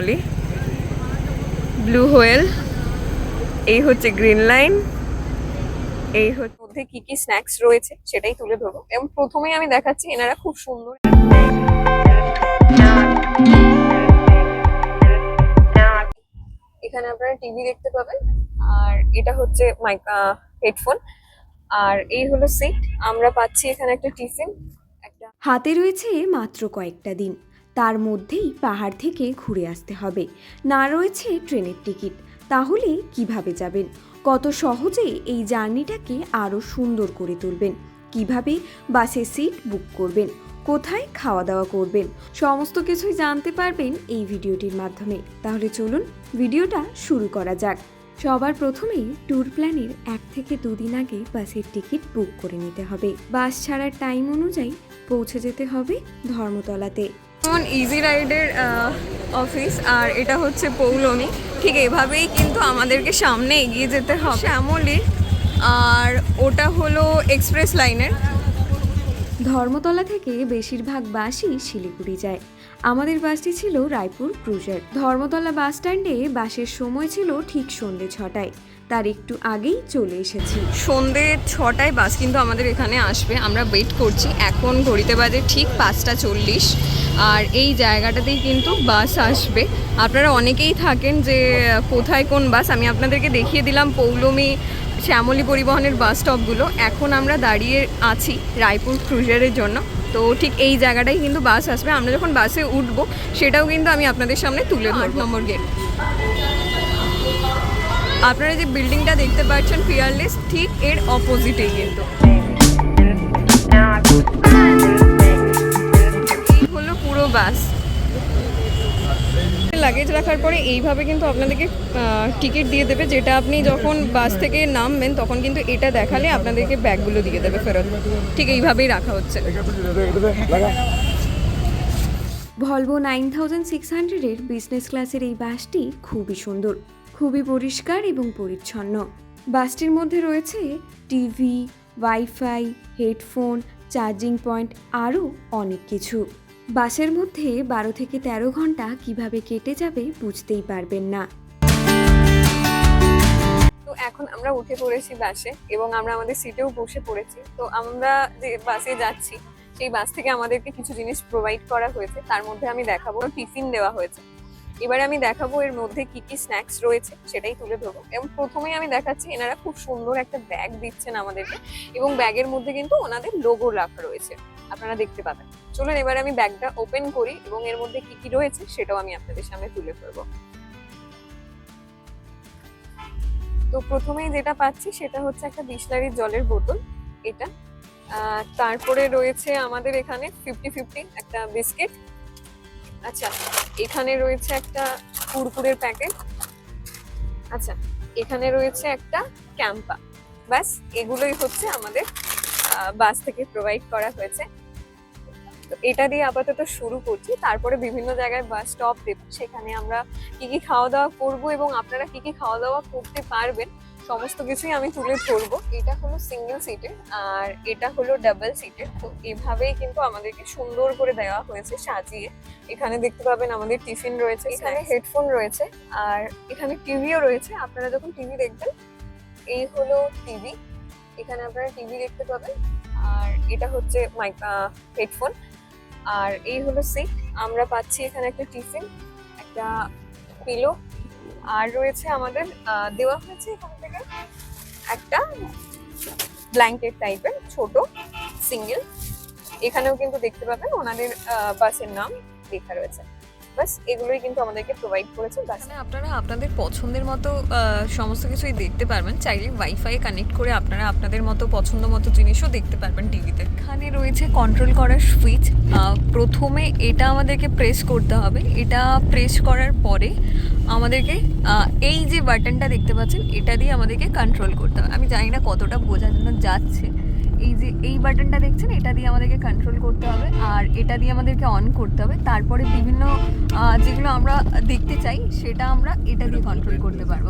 Shyamali blue whale এই হচ্ছে green line এই হচ্ছে মধ্যে কি কি স্ন্যাক্স রয়েছে সেটাই তুলে ধরবো। এবং প্রথমেই আমি দেখাচ্ছি এনারা খুব সুন্দর এখানে আপনারা টিভি দেখতে পাবেন। আর এটা হচ্ছে মাইক হেডফোন আর এই হলো সিট আমরা পাচ্ছি এখানে একটা টিফিন একটা হাতে রয়েছে মাত্র কয়েকটা দিন। তার মধ্যেই পাহাড় থেকে ঘুরে আসতে হবে। না রয়েছে ট্রেনের টিকিট। তাহলে কীভাবে যাবেন? কত সহজে এই জার্নিটাকে আরও সুন্দর করে তুলবেন? কীভাবে বাসের সিট বুক করবেন? কোথায় খাওয়া দাওয়া করবেন? সমস্ত কিছুই জানতে পারবেন এই ভিডিওটির মাধ্যমে। তাহলে চলুন ভিডিওটা শুরু করা যাক। সবার প্রথমেই ট্যুর প্ল্যানের এক থেকে দুদিন আগে বাসের টিকিট বুক করে নিতে হবে। বাস ছাড়ার টাইম অনুযায়ী পৌঁছে যেতে হবে ধর্মতলাতে। যেমন ইজি রাইডের অফিস আর এটা হচ্ছে পৌলমি ঠিক এভাবেই কিন্তু আমাদেরকে সামনে এগিয়ে যেতে হবে। শ্যামলি আর ওটা হলো এক্সপ্রেস লাইনের ধর্মতলা থেকে বেশিরভাগ বাসই শিলিগুড়ি যায়। আমাদের বাসটি ছিল রায়পুর ক্রুজার। ধর্মতলা বাস স্ট্যান্ডে বাসের সময় ছিল ঠিক সন্ধে ছটায়। তার একটু আগেই চলে এসেছি। সন্ধে ছটায় বাস কিন্তু আমাদের এখানে আসবে। আমরা ওয়েট করছি। এখন ঘড়িতে বাজে ঠিক পাঁচটা চল্লিশ। আর এই জায়গাটাতেই কিন্তু বাস আসবে আপনারা অনেকেই থাকেন যে কোথায় কোন বাস আমি আপনাদেরকে দেখিয়ে দিলাম পৌলমি শ্যামলী পরিবহনের বাস স্টপগুলো এখন আমরা দাঁড়িয়ে আছি রায়পুর ক্রুজারের জন্য তো ঠিক এই জায়গাটাই কিন্তু বাস আসবে আমরা যখন বাসে উঠবো সেটাও কিন্তু আমি আপনাদের সামনে তুলে ধরবো নম্বর গেট আপনারা যে বিল্ডিংটা দেখতে পাচ্ছেন ফিয়ারলেস ঠিক এর অপোজিটেই কিন্তু পুরো বাস। লাগেজ রাখার পরে এইভাবে কিন্তু আপনাদেরকে টিকিট দিয়ে দেবে। যেটা আপনি যখন বাস থেকে নামবেন তখন কিন্তু এটা দেখালে আপনাদেরকে ব্যাগগুলো দিয়ে দেবে ফেরত। ঠিক এইভাবেই রাখা হচ্ছে। ভলভো নাইন থাউজেন্ড সিক্স হান্ড্রেডের বিজনেস ক্লাসের এই বাসটি খুবই সুন্দর খুবই পরিষ্কার এবং পরিচ্ছন্ন। বাসটির মধ্যে রয়েছে TV wifi headphone charging point আরও অনেক কিছু। বাসের মধ্যে বারো থেকে তেরো ঘণ্টা কীভাবে কেটে যাবে বুঝতেই পারবেন না। তো এখন আমরা উঠে পড়েছি বাসে এবং আমরা আমাদের সিটেও বসে পড়েছি। তো আমরা যে বাসে যাচ্ছি, সেই বাস থেকে আমাদেরকে কিছু জিনিস প্রোভাইড করা হয়েছে। তার মধ্যে আমি দেখাবো, টিফিন দেওয়া হয়েছে। এবারে আমি দেখাবো এর মধ্যে কি কি স্ন্যাক্স রয়েছে, সেটাই তুলে ধরবো। এবং প্রথমেই আমি দেখাচ্ছি, এনারা খুব সুন্দর একটা ব্যাগ দিচ্ছেন আমাদেরকে। এবং ব্যাগের মধ্যে কিন্তু ওনাদের লোগো রাখা রয়েছে। আপনারা দেখতে পাবেন। চলুন, এবার আমি ব্যাগটা ওপেন করি এবং এর মধ্যে কি কি রয়েছে সেটাও আমি আপনাদের সামনে তুলে ধরবো। তো প্রথমেই যেটা পাচ্ছি সেটা হচ্ছে একটা বিসলারির জলের বোতল, এটা। তারপরে রয়েছে আমাদের এখানে ফিফটি ফিফটি একটা বিস্কিট। আচ্ছা এখানে রয়েছে একটা কুরকুরের প্যাকেট। আচ্ছা এখানে রয়েছে একটা ক্যাম্পা। ব্যাস, এগুলোই হচ্ছে আমাদের বাস থেকে প্রোভাইড করা হয়েছে। তো এটা দিয়ে আপাতত শুরু করছি। তারপরে বিভিন্ন জায়গায় বাস স্টপ দেবো। সেখানে আমরা কি কি খাওয়া দাওয়া করব এবং আপনারা কি কি খাওয়া দাওয়া করতে পারবেন সমস্ত কিছুই আমি তুলে ধরবো। এটা হলো সিঙ্গেল সিটের আর এটা হলো ডাবল সিটের তো এভাবেই কিন্তু আমাদেরকে সুন্দর করে দেওয়া হয়েছে সাজিয়ে। এখানে দেখতে পাবেন আমাদের টিফিন রয়েছে এখানে হেডফোন রয়েছে আর এখানে টিভিও রয়েছে। আপনারা যখন টিভি দেখবেন এই হলো টিভি। এখানে আপনারা টিভি দেখতে পাবেন। আর এটা হচ্ছে মাইক হেডফোন আর এই হলো সিট আমরা পাচ্ছি এখানে একটা টিফিন, একটা পিলো আর রয়েছে আমাদের দেওয়া হয়েছে এখান থেকে একটা ব্ল্যাঙ্কেট টাইপের ছোট সিঙ্গেল এখানেও কিন্তু দেখতে পাবেন ওনাদের বাসের নাম লেখা রয়েছে। বাস এগুলোই কিন্তু আমাদেরকে প্রোভাইড করেছে বাসে আপনারা আপনাদের পছন্দের মতো সমস্ত কিছুই দেখতে পারবেন। চাইলে ওয়াইফাই কানেক্ট করে আপনারা আপনাদের মতো, পছন্দ মতো জিনিসও দেখতে পারবেন টিভিতে। এখানে রয়েছে কন্ট্রোল করার সুইচ প্রথমে এটা আমাদেরকে প্রেস করতে হবে। এটা প্রেস করার পরে আমাদেরকে এই যে বাটনটা দেখতে পাচ্ছেন, এটা দিয়ে আমাদেরকে কন্ট্রোল করতে হবে। আমি জানি না কতটা বোঝানো যাচ্ছে। এই যে এই বাটনটা দেখছেন এটা দিয়ে আমাদেরকে কন্ট্রোল করতে হবে আর এটা দিয়ে আমাদেরকে অন করতে হবে। তারপরে বিভিন্ন যেগুলো আমরা দেখতে চাই সেটা আমরা এটা দিয়ে কন্ট্রোল করতে পারব।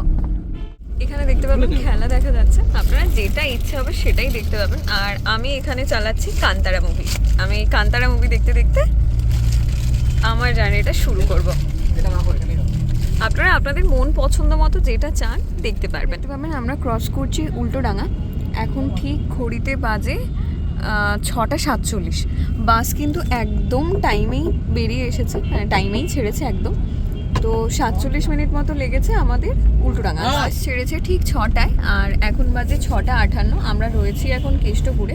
এখানে দেখতে পাবেন খেলা দেখা যাচ্ছে। আপনারা যেটা ইচ্ছে হবে সেটাই দেখতে পাবেন। আর আমি এখানে চালাচ্ছি কান্তারা মুভি আমি কান্তারা মুভি দেখতে দেখতে আমার জার্নিটা শুরু করব। আপনারা আপনাদের মন পছন্দ মতো যেটা চান দেখতে পারবেন। আমরা ক্রস করছি উল্টোডাঙা এখন ঠিক ঘড়িতে বাজে ছটা সাতচল্লিশ। বাস কিন্তু একদম টাইমেই বেরিয়ে এসেছে মানে টাইমেই ছেড়েছে একদম। তো সাতচল্লিশ মিনিট মতো লেগেছে আমাদের উল্টোডাঙা বাস ছেড়েছে ঠিক ছটায় আর এখন বাজে ছটা আঠান্ন আমরা রয়েছি এখন কেষ্টপুরে।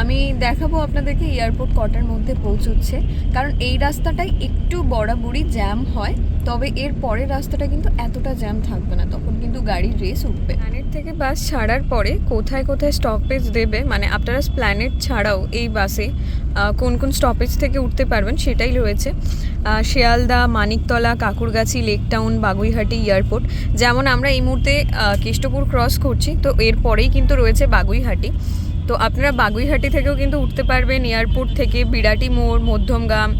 আমি দেখাবো আপনাদেরকে এয়ারপোর্ট কটার মধ্যে পৌঁছচ্ছে। কারণ এই রাস্তাটায় একটু বরাবরই জ্যাম হয়, তবে এর পরের রাস্তাটা কিন্তু এতটা জ্যাম থাকবে না, তখন কিন্তু গাড়ির রেস উঠবে। প্ল্যানেট থেকে বাস ছাড়ার পরে কোথায় কোথায় স্টপেজ দেবে মানে আপনারা প্ল্যানেট ছাড়াও এই বাসে কোন কোন স্টপেজ থেকে উঠতে পারবেন সেটাই রয়েছে। Sealdah, Maniktala, Kankurgachi lake town Baguiati airport. যেমন আমরা এই মুহূর্তে কেষ্টপুর ক্রস করছি, তো এর পরেই কিন্তু রয়েছে বাগুইহাটি। তো আপনারা বাগুইহাটি থেকেও কিন্তু উঠতে পারবেন, এয়ারপোর্ট থেকে বিরাটি মোড় মধ্যমগ্রাম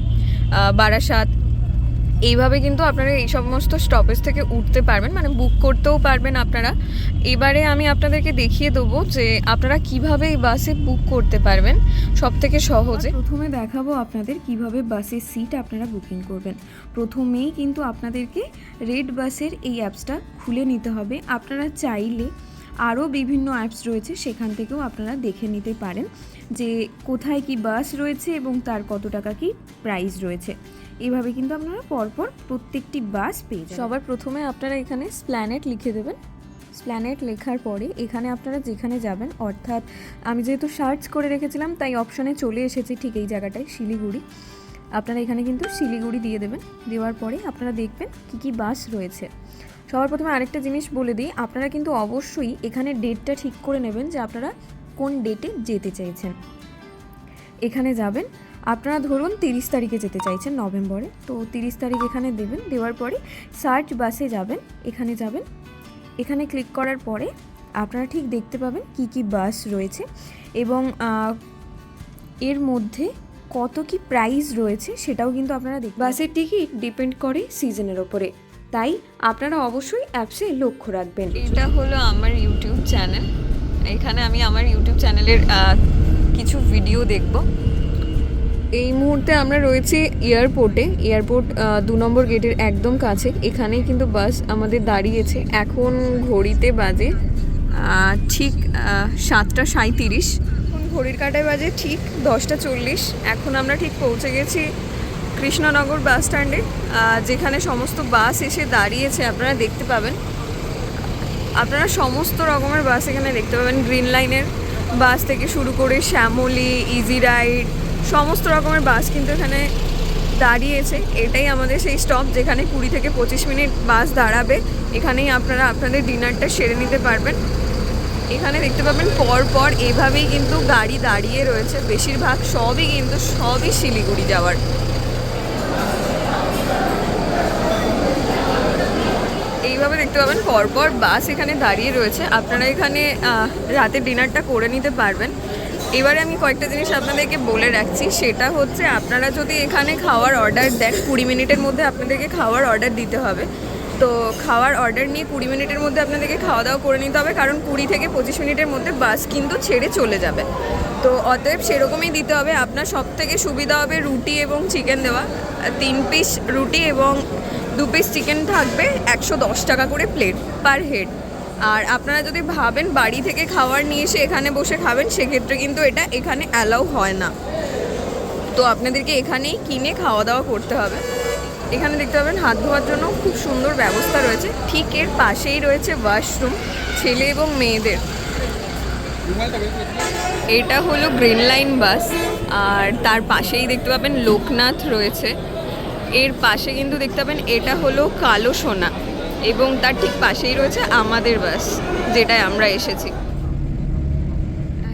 বারাসাত। এইভাবে কিন্তু আপনারা এই সমস্ত স্টপেজ থেকে উঠতে পারবেন মানে বুক করতেও পারবেন আপনারা। এবারে আমি আপনাদেরকে দেখিয়ে দেবো যে আপনারা কীভাবে এই বাসে বুক করতে পারবেন সব থেকে সহজে প্রথমে দেখাবো আপনাদের কীভাবে বাসের সিট আপনারা বুকিং করবেন। প্রথমেই কিন্তু আপনাদেরকে রেড বাসের এই অ্যাপসটা খুলে নিতে হবে। আপনারা চাইলে আরও বিভিন্ন অ্যাপস রয়েছে, সেখান থেকেও আপনারা দেখে নিতে পারেন যে কোথায় কি বাস রয়েছে এবং তার কত টাকা কি প্রাইস রয়েছে। এভাবে কিন্তু আপনারা পরপর প্রত্যেকটি বাস পেয়ে যাবেন। সবার প্রথমে আপনারা এখানে স্প্ল্যানেট লিখে দেবেন। স্প্ল্যানেট লেখার পরে এখানে আপনারা যেখানে যাবেন, অর্থাৎ আমি যেহেতু সার্চ করে রেখেছিলাম, তাই অপশানে চলে এসেছি ঠিক এই জায়গাটায়, শিলিগুড়ি। আপনারা এখানে কিন্তু শিলিগুড়ি দিয়ে দেবেন। দেওয়ার পরে আপনারা দেখবেন কি কি বাস রয়েছে। সবার প্রথমে আরেকটা জিনিস বলে দিই, আপনারা কিন্তু অবশ্যই এখানে ডেটটা ঠিক করে নেবেন যে আপনারা কোন ডেটে যেতে চাইছেন। এখানে যাবেন, আপনারা ধরুন তিরিশ তারিখে যেতে চাইছেন নভেম্বরে, তো তিরিশ তারিখ এখানে দেবেন, দেওয়ার পরে সার্চ বাসে যাবেন, এখানে যাবেন, এখানে ক্লিক করার পরে আপনারা ঠিক দেখতে পাবেন কি কি বাস রয়েছে এবং এর মধ্যে কত কি প্রাইস রয়েছে সেটাও কিন্তু আপনারা দেখবেন বাসের টিকিট ডিপেন্ড করে সিজনের ওপরে। তাই আপনারা অবশ্যই অ্যাপসে লক্ষ্য রাখবেন। এটা হলো আমার ইউটিউব চ্যানেল। এখানে আমি আমার ইউটিউব চ্যানেলের কিছু ভিডিও দেখব। এই মুহূর্তে আমরা রয়েছি এয়ারপোর্টে। এয়ারপোর্ট দু নম্বর গেটের একদম কাছে। এখানেই কিন্তু বাস আমাদের দাঁড়িয়েছে। এখন ঘড়িতে বাজে ঠিক সাতটা সাঁইতিরিশ। ঘড়ির কাটায় বাজে ঠিক দশটা চল্লিশ। এখন আমরা ঠিক পৌঁছে গেছি কৃষ্ণনগর বাস স্ট্যান্ডে যেখানে সমস্ত বাস এসে দাঁড়িয়েছে, আপনারা দেখতে পাবেন। আপনারা সমস্ত রকমের বাস এখানে দেখতে পাবেন। গ্রিন লাইনের বাস থেকে শুরু করে শ্যামলি ইজি রাইড সমস্ত রকমের বাস কিন্তু এখানে দাঁড়িয়েছে। এটাই আমাদের সেই স্টপ যেখানে কুড়ি থেকে পঁচিশ মিনিট বাস দাঁড়াবে। এখানেই আপনারা আপনাদের ডিনারটা সেরে নিতে পারবেন। এখানে দেখতে পাবেন পর পর এভাবেই কিন্তু গাড়ি দাঁড়িয়ে রয়েছে। বেশিরভাগ সবই কিন্তু সবই শিলিগুড়ি যাওয়ার এইভাবে দেখতে পাবেন। পরপর বাস এখানে দাঁড়িয়ে রয়েছে। আপনারা এখানে রাতের ডিনারটা করে নিতে পারবেন। এবারে আমি কয়েকটা জিনিস আপনাদেরকে বলে রাখছি। সেটা হচ্ছে, আপনারা যদি এখানে খাওয়ার অর্ডার দেন, কুড়ি মিনিটের মধ্যে আপনাদেরকে খাওয়ার অর্ডার দিতে হবে। তো খাওয়ার অর্ডার নিয়ে কুড়ি মিনিটের মধ্যে আপনাদেরকে খাওয়া দাওয়া করে নিতে হবে। কারণ কুড়ি থেকে পঁচিশ মিনিটের মধ্যে বাস কিন্তু ছেড়ে চলে যাবে। তো অতএব সেরকমই দিতে হবে। আপনার সব থেকে সুবিধা হবে রুটি এবং চিকেন দেওয়া। তিন পিস রুটি এবং দু পিস চিকেন থাকবে, একশো দশ টাকা করে প্লেট পার হেড আর আপনারা যদি ভাবেন বাড়ি থেকে খাবার নিয়ে এসে এখানে বসে খাবেন, সেক্ষেত্রে কিন্তু এটা এখানে অ্যালাউ হয় না। তো আপনাদেরকে এখানেই কিনে খাওয়া দাওয়া করতে হবে। এখানে দেখতে পাবেন, হাত ধোয়ার জন্য খুব সুন্দর ব্যবস্থা রয়েছে। ঠিক এর পাশেই রয়েছে ওয়াশরুম ছেলে এবং মেয়েদের। এটা হলো গ্রিন লাইন বাস। আর তার পাশেই দেখতে পাবেন লোকনাথ রয়েছে। এর পাশে কিন্তু দেখতে পাবেন, এটা হলো কালো সোনা এবং তার ঠিক পাশেই রয়েছে আমাদের বাস, যেটায় আমরা এসেছি।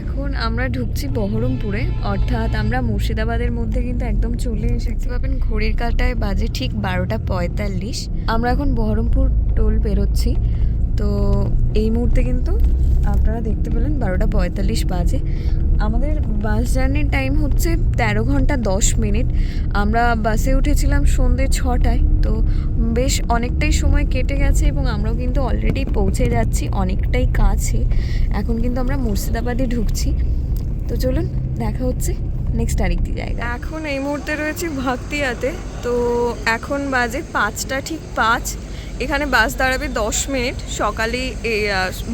এখন আমরা ঢুকছি বহরমপুরে, অর্থাৎ আমরা মুর্শিদাবাদের মধ্যে কিন্তু একদম চলে এসেছি। পাবেন, ঘড়ির কাঁটায় বাজে ঠিক বারোটা পঁয়তাল্লিশ। আমরা এখন বহরমপুর টোল বেরোচ্ছি তো এই মুহূর্তে কিন্তু আপনারা দেখতে পেলেন, বারোটা পঁয়তাল্লিশ বাজে। আমাদের বাস জার্নির টাইম হচ্ছে তেরো ঘণ্টা দশ মিনিট। আমরা বাসে উঠেছিলাম সন্ধ্যে ছটায়, তো বেশ অনেকটাই সময় কেটে গেছে এবং আমরাও কিন্তু অলরেডি পৌঁছে যাচ্ছি অনেকটাই কাছে। এখন কিন্তু আমরা মুর্শিদাবাদে ঢুকছি। তো চলুন, দেখা হচ্ছে নেক্সট আরেকটি জায়গা এখন এই মুহূর্তে রয়েছে ভক্তিয়াতে, তো এখন বাজে পাঁচটা ঠিক পাঁচ। এখানে বাস দাঁড়াবে দশ মিনিট। সকালে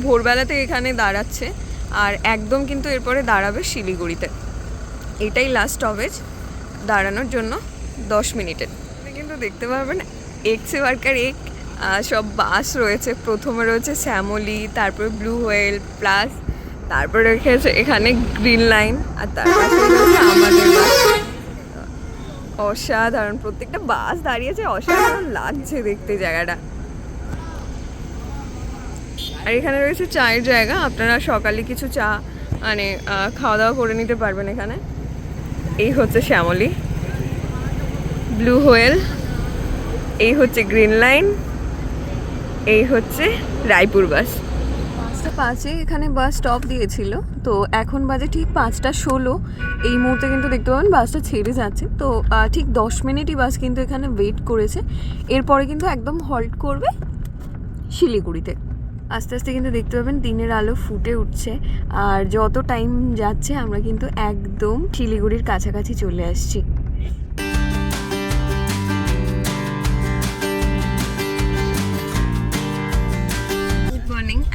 ভোরবেলাতে এখানে দাঁড়াচ্ছে। আর একদম কিন্তু এরপরে দাঁড়াবে শিলিগুড়িতে। এটাই লাস্ট স্টপেজ দাঁড়ানোর জন্য দশ মিনিটের কিন্তু দেখতে পারবেন এক্সে ওয়ার্কার এক সব বাস রয়েছে। প্রথমে রয়েছে শ্যামলি, তারপরে ব্লু হোয়েল প্লাস তারপরে রেখেছে এখানে গ্রিন লাইন আর তার রয়েছে আমাদের অসাধারণ, প্রত্যেকটা বাস দাঁড়িয়েছে অসাধারণ লাগছে দেখতে জায়গাটা। আর এখানে রয়েছে চায়ের জায়গা, আপনারা সকালে কিছু চা মানে খাওয়া দাওয়া করে নিতে পারবেন এখানে। এই হচ্ছে শ্যামলি। Blue whale. এই হচ্ছে গ্রিন লাইন। এই হচ্ছে রায়পুর বাস। পাঁচটা পাঁচে এখানে বাস স্টপ দিয়েছিল। তো এখন বাজে ঠিক পাঁচটা ষোলো। এই মুহূর্তে কিন্তু দেখতে পাবেন বাসটা ছেড়ে যাচ্ছে। তো ঠিক দশ মিনিটই বাস কিন্তু এখানে ওয়েট করেছে। এরপরে কিন্তু একদম হল্ট করবে শিলিগুড়িতে। আস্তে আস্তে কিন্তু দেখতে পাবেন দিনের আলো ফুটে উঠছে। আর যত টাইম যাচ্ছে, আমরা কিন্তু একদম শিলিগুড়ির কাছাকাছি চলে আসছি।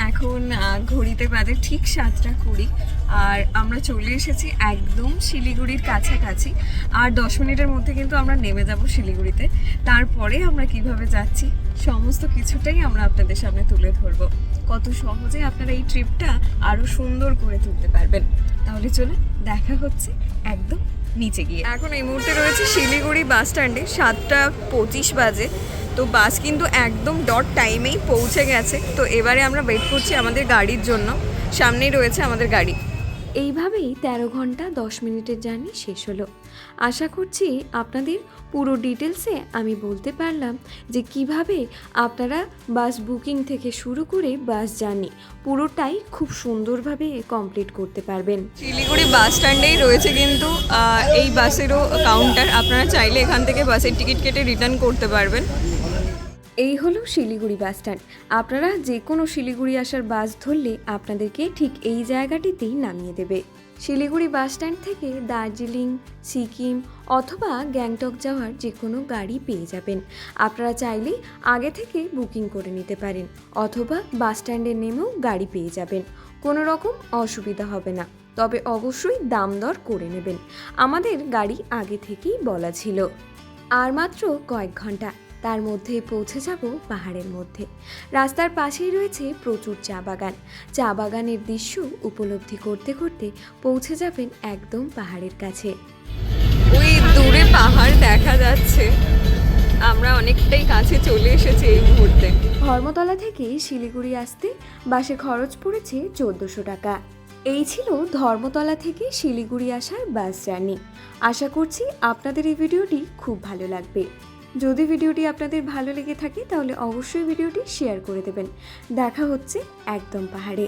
এখন ঘড়িতে বাজে ঠিক সাতটা কুড়ি। আর আমরা চলে এসেছি একদম শিলিগুড়ির কাছাকাছি। আর দশ মিনিটের মধ্যে কিন্তু আমরা নেমে যাব শিলিগুড়িতে। তারপরে আমরা কীভাবে যাচ্ছি, সমস্ত কিছুটাই আমরা আপনাদের সামনে তুলে ধরবো। কত সহজে আপনারা এই ট্রিপটা আরও সুন্দর করে তুলতে পারবেন। তাহলে চলে দেখা হচ্ছে একদম নিচে গিয়ে। এখন এই মুহূর্তে রয়েছে শিলিগুড়ি বাস স্ট্যান্ডে, সাতটা পঁচিশ বাজে। তো বাস কিন্তু একদম ডট টাইমেই পৌঁছে গেছে। তো এবারে আমরা ওয়েট করছি আমাদের গাড়ির জন্য। সামনেই রয়েছে আমাদের গাড়ি। এইভাবেই তেরো ঘণ্টা দশ মিনিটের জার্নি শেষ হলো। আশা করছি আপনাদের পুরো ডিটেলসে আমি বলতে পারলাম যে কীভাবে আপনারা বাস বুকিং থেকে শুরু করে বাস জার্নি পুরোটাই খুব সুন্দরভাবে কমপ্লিট করতে পারবেন। শিলিগুড়ি বাস স্ট্যান্ডেই রয়েছে কিন্তু এই বাসেরও কাউন্টার আপনারা চাইলে এখান থেকে বাসের টিকিট কেটে রিটার্ন করতে পারবেন। এই হলো শিলিগুড়ি বাস স্ট্যান্ড। আপনারা যে কোনো শিলিগুড়ি আসার বাস ধরলে আপনাদেরকে ঠিক এই জায়গাটিতেই নামিয়ে দেবে। শিলিগুড়ি বাস স্ট্যান্ড থেকে দার্জিলিং, সিকিম অথবা গ্যাংটক যাওয়ার যে কোনো গাড়ি পেয়ে যাবেন। আপনারা চাইলেই আগে থেকে বুকিং করে নিতে পারেন অথবা বাস স্ট্যান্ডে নেমেও গাড়ি পেয়ে যাবেন। কোনো রকম অসুবিধা হবে না। তবে অবশ্যই দাম দর করে নেবেন। আমাদের গাড়ি আগে থেকেই বলা ছিল। আর মাত্র কয়েক ঘণ্টা। তার মধ্যে পৌঁছে যাব পাহাড়ের মধ্যে। রাস্তার পাশেই রয়েছে প্রচুর চা বাগান। চা বাগানের দৃশ্য উপলব্ধি করতে করতে পৌঁছে যাবেন একদম পাহাড়ের কাছে। ওই দূরে পাহাড় দেখা যাচ্ছে। আমরা অনেকটাই কাছে চলে এসেছি এই মুহূর্তে। ধর্মতলা থেকে শিলিগুড়ি আসতে বাসে খরচ পড়েছে চোদ্দোশো টাকা। এই ছিল ধর্মতলা থেকে শিলিগুড়ি আসার বাস জার্নি। আশা করছি আপনাদের এই ভিডিওটি খুব ভালো লাগবে। যদি ভিডিওটি আপনাদের ভালো লেগে থাকে, তাহলে অবশ্যই ভিডিওটি শেয়ার করে দেবেন। দেখা হচ্ছে একদম পাহাড়ে।